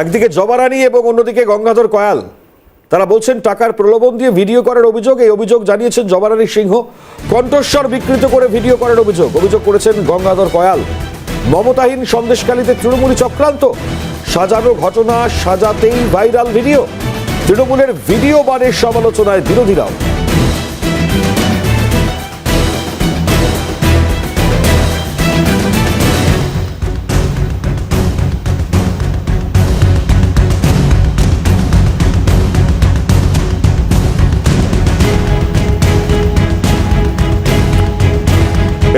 একদিকে জবারানী এবং অন্যদিকে গঙ্গাধর কয়াল। তারা বলছেন, টাকার প্রলোভন দিয়ে ভিডিও করার অভিযোগ, এই অভিযোগ জানিয়েছেন জবারানী সিংহ। কণ্ঠস্বর বিকৃত করে ভিডিও করার অভিযোগ। অভিযোগ করেছেন গঙ্গাধর কয়াল। মমতাহীন সন্দেশকালীতে তৃণমূলী চক্রান্ত। সাজানো ঘটনা সাজাতেই ভাইরাল ভিডিও। তৃণমূলের ভিডিও বানের সমালোচনায় বিরোধীরাও।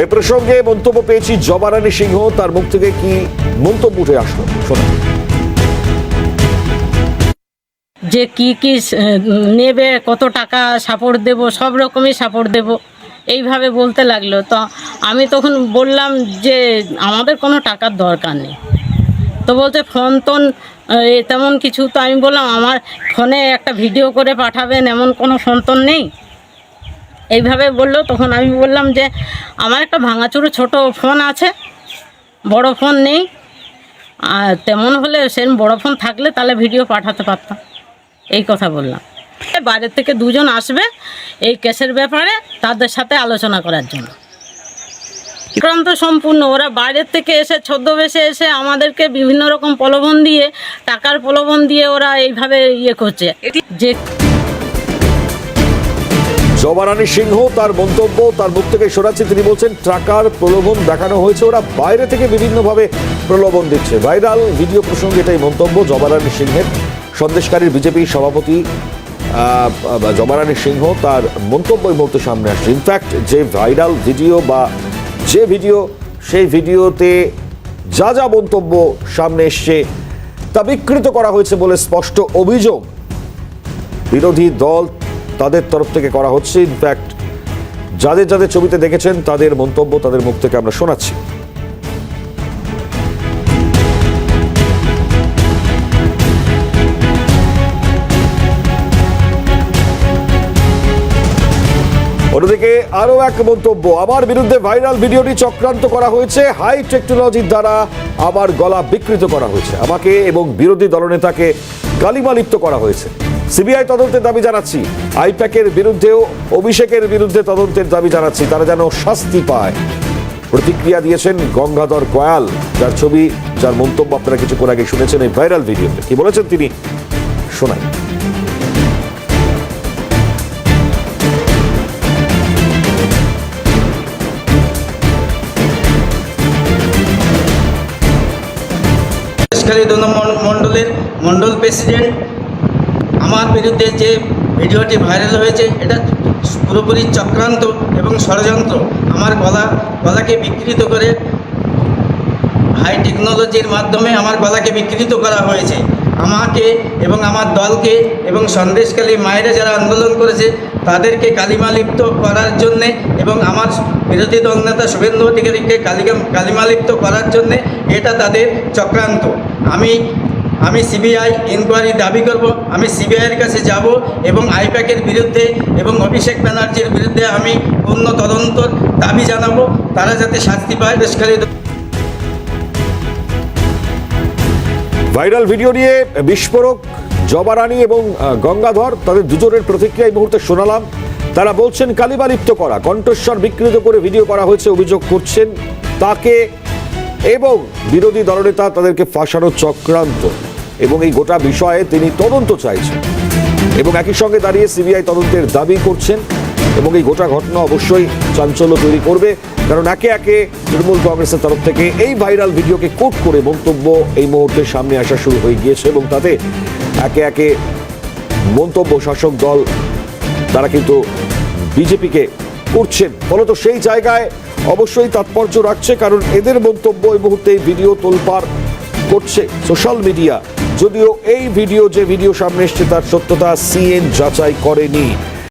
এ প্রসঙ্গে মন্তব্য পেয়েছি জবারানী সিংহ। তার মুখ থেকে কি মন্তব্য উঠে আসলো? শোনা। যে কি কি নেবে, কত টাকা সাপোর্ট দেব, সব রকমই সাপোর্ট দেব, এইভাবে বলতে লাগল। তো আমি তখন বললাম যে আমাদের কোনো টাকার দরকার নেই। তো বলছে, ফোন টোন তেমন কিছু তো আমি বললাম, আমার ফোনে একটা ভিডিও করে পাঠাবেন, এমন কোনো ফোন টোন নেই? এইভাবে বলল, তখন আমি বললাম যে, আমার একটা ভাঙাচুরো ছোট ফোন আছে, বড় ফোন নেই, আর তেমন হলে সেরকম বড় ফোন থাকলে তাহলে ভিডিও পাঠাতে পারতাম। এই কথা বললাম। বাইরে থেকে দুজন আসবে এই কেসের ব্যাপারে, তাদের সাথে আলোচনা করার জন্য। ক্রান্ত সম্পূর্ণ, ওরা বাইরের থেকে এসে, ছদ্মবেশে এসে আমাদেরকে বিভিন্ন রকম প্রলোভন দিয়ে, টাকার প্রলোভন দিয়ে ওরা এইভাবে ইয়ে করছে। যে জবারানী সিংহ তার মন্তব্য তার মুখ থেকে শোনাচ্ছে। তিনি বলছেন টাকার প্রলোভন দেখানো হয়েছে ওরা বাইরে থেকে বিভিন্নভাবে প্রলোভন দিচ্ছে। ভাইরাল ভিডিও প্রসঙ্গে এটাই মন্তব্য জবারানী সিংহের সন্দেশকারীর বিজেপি সভাপতি আহ, জবারানী সিংহ তার মন্তব্য এই মুহূর্তে সামনে আসছে। ইনফ্যাক্ট যে ভাইরাল ভিডিও বা যে ভিডিও সেই ভিডিওতে যা যা মন্তব্য সামনে এসছে তা বিকৃত করা হয়েছে বলে স্পষ্ট অভিযোগ। বিরোধী দল তাদের তরফ থেকে করা হচ্ছে। ইনফ্যাক্ট যাদের যাদের ছবিতে দেখেছেন, তাদের মন্তব্য, তাদের মুখ থেকে আমরা শোনাচ্ছি। অন্যদিকে আরও এক মন্তব্য, আমার বিরুদ্ধে ভাইরাল ভিডিওটি চক্রান্ত করা হয়েছে। হাই টেকনোলজির দ্বারা আমার গলা বিকৃত করা হয়েছে। আমাকে এবং বিরোধী দলনেতাকে গালিমালিপ্ত করা হয়েছে। সিবিআই তদন্তের দাবি জানাচ্ছি। আইপ্যাকের বিরুদ্ধেও অভিষেকের বিরুদ্ধে তদন্তের দাবি জানাচ্ছি। তারা যেন শাস্তি পায়। প্রতিক্রিয়া দিয়েছেন গঙ্গাধর কয়াল। যার ছবি, যার মন্তব্য আপনারা কিছুক্ষণ আগে শুনেছেন এই ভাইরাল ভিডিওতে। কি বলেছেন তিনি? নম্বর মণ্ডলের, মণ্ডল প্রেসিডেন্ট আমার বিরুদ্ধে যে ভিডিওটি ভাইরাল হয়েছে, এটা পুরোপুরি চক্রান্ত এবং ষড়যন্ত্র। আমার গলা, গলাকে বিকৃত করে হাই টেকনোলজির মাধ্যমে আমার গলাকে বিকৃত করা হয়েছে। আমাকে এবং আমার দলকে এবং সন্দেশকালী মায়েরা যারা আন্দোলন করেছে, তাদেরকে কালিমালিপ্ত করার জন্যে এবং আমার বিরোধী দল নেতা শুভেন্দু অধিকারীকে কালিকা কালিমালিপ্ত করার জন্যে এটা তাদের চক্রান্ত। আমি আমি সিবিআই ইনকোয়ারি দাবি করব, আমি সিবিআইয়ের কাছে যাব এবং আইপ্যাকের বিরুদ্ধে এবং অভিষেক ব্যানার্জির বিরুদ্ধে আমি পূর্ণ তদন্তর দাবি জানাব, তারা যাতে শাস্তি পায় দেশকালী ভাইরাল ভিডিও নিয়ে বিস্ফোরক, জবারানী এবং গঙ্গাধর তাদের দুজনের প্রতিক্রিয়া এই মুহূর্তে শোনালাম। তারা বলছেন, কালিমালিপ্ত করা, কণ্ঠস্বর বিকৃত করে ভিডিও করা হয়েছে, অভিযোগ করছেন তাকে এবং বিরোধী দলনেতা তাদেরকে ফাঁসানোর চক্রান্ত। এবং এই গোটা বিষয়ে তিনি তদন্ত চাইছেন। এবং একই সঙ্গে দাঁড়িয়ে সিবিআই তদন্তের দাবি করছেন এবং এই গোটা ঘটনা অবশ্যই চাঞ্চল্য তৈরি করবে। কারণ একে একে তৃণমূল কংগ্রেসের তরফ থেকে এই ভাইরাল ভিডিওকে কোট করে মন্তব্য এই মুহূর্তে সামনে আসা শুরু হয়ে গিয়েছে এবং তাতে একে একে মন্তব্য শাসক দল তারা কিন্তু বিজেপিকে করছেন। ফলত সেই জায়গায় অবশ্যই তাৎপর্য রাখছে কারণ এদের মন্তব্য এই মুহূর্তে এই ভিডিও তোলপাড় করছে সোশ্যাল মিডিয়া। যদিও এই ভিডিও যে ভিডিও সামনে এসছে তার সত্যতা সিএন যাচাই করেনি।